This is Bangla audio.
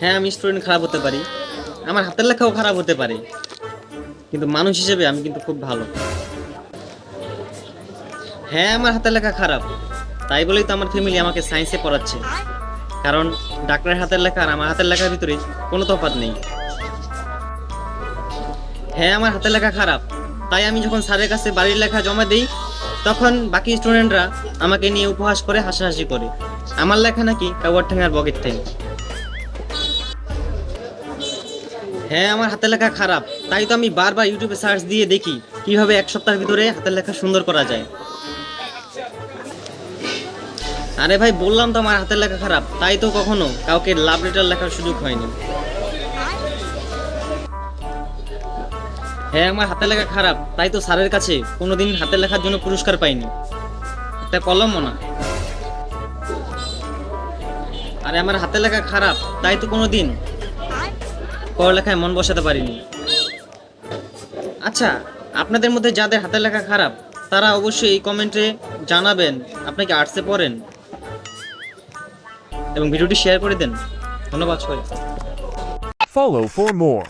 হ্যাঁ আমি স্টুডেন্ট খারাপ হতে পারি। আমার হাতের লেখাও খারাপ হতে পারে। কিন্তু মানুষ হিসেবে আমি কিন্তু খুব ভালো। হ্যাঁ আমার হাতের লেখা খারাপ। তাই বলেই তো আমার ফ্যামিলি আমাকে সায়েন্সে পড়াচ্ছে। কারণ ডাক্তারের হাতের লেখা আর আমার হাতের লেখার ভিতরে কোনো তফাৎ নেই। হ্যাঁ আমার হাতের লেখা খারাপ। তাই আমি যখন স্যারের কাছে বাড়ির লেখা জমা দিই, তখন বাকি স্টুডেন্টরা আমাকে নিয়ে উপহাস করে, হাসাহাসি করে। আমার লেখা নাকি কাউয়ার ঠেঙার বকেট থেকে হ্যাঁ আমার হাতের লেখা খারাপ। তাই তো আমি বারবার ইউটিউবে সার্চ দিয়ে দেখি কীভাবে এক সপ্তাহের ভিতরে হাতের লেখা সুন্দর করা যায়। আরে ভাই, বললাম তো আমার হাতের লেখা খারাপ, তাই তো কখনো কাউকে লাভ লেটার লেখার সুযোগ হয়নি। হ্যাঁ আমার হাতের লেখা খারাপ, তাই তো স্যারের কাছে কোনোদিন হাতের লেখার জন্য পুরস্কার পাইনি। একটা কলমও না আরে, আমার হাতের লেখা খারাপ, তাই তো কোনোদিন পড়ালেখায় মন বসাতে পারিনি। আচ্ছা আপনাদের মধ্যে যাদের হাতের লেখা খারাপ, তারা অবশ্যই এই কমেন্টে জানাবেন আপনি কি আর্টসে পড়েন? এবং ভিডিওটি শেয়ার করে দেন। ধন্যবাদ সবাই Follow for more.